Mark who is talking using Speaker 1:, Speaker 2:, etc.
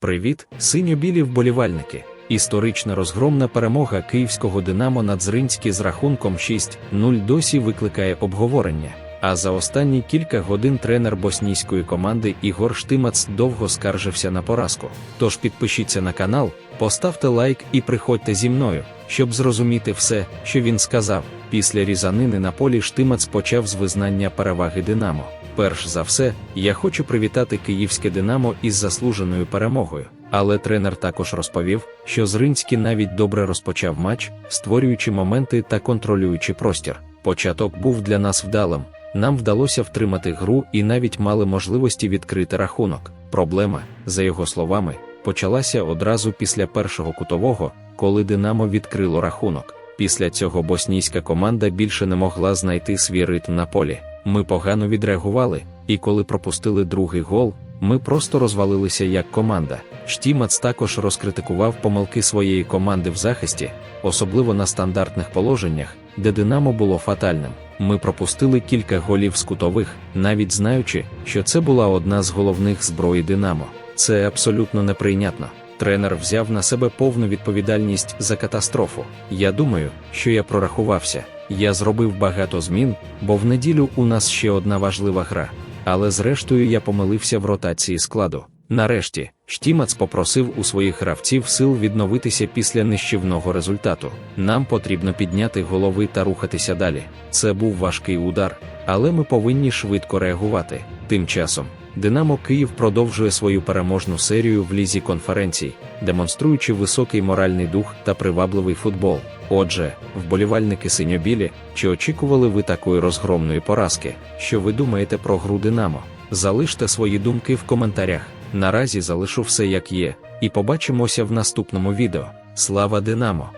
Speaker 1: Привіт, синьо-білі вболівальники! Історична розгромна перемога київського Динамо над Зринські з рахунком 6-0 досі викликає обговорення. А за останні кілька годин тренер боснійської команди Ігор Штимац довго скаржився на поразку. Тож підпишіться на канал, поставте лайк і приходьте зі мною, щоб зрозуміти все, що він сказав. Після різанини на полі Штимац почав з визнання переваги Динамо. Перш за все, я хочу привітати київське Динамо із заслуженою перемогою. Але тренер також розповів, що Зринський навіть добре розпочав матч, створюючи моменти та контролюючи простір. Початок був для нас вдалим. Нам вдалося втримати гру і навіть мали можливості відкрити рахунок. Проблема, за його словами, почалася одразу після першого кутового, коли Динамо відкрило рахунок. Після цього боснійська команда більше не могла знайти свій ритм на полі. Ми погано відреагували, і коли пропустили другий гол, ми просто розвалилися як команда. Штімац також розкритикував помилки своєї команди в захисті, особливо на стандартних положеннях, де Динамо було фатальним. Ми пропустили кілька голів з кутових, навіть знаючи, що це була одна з головних зброї Динамо. Це абсолютно неприйнятно. Тренер взяв на себе повну відповідальність за катастрофу. Я думаю, що я прорахувався. Я зробив багато змін, бо в неділю у нас ще одна важлива гра. Але зрештою я помилився в ротації складу. Нарешті, Штімац попросив у своїх гравців сил відновитися після нищівного результату. Нам потрібно підняти голови та рухатися далі. Це був важкий удар, але ми повинні швидко реагувати. Тим часом, Динамо Київ продовжує свою переможну серію в лізі конференцій, демонструючи високий моральний дух та привабливий футбол. Отже, вболівальники синьобілі, чи очікували ви такої розгромної поразки? Що ви думаєте про гру Динамо? Залиште свої думки в коментарях. Наразі залишу все як є, і побачимося в наступному відео. Слава Динамо!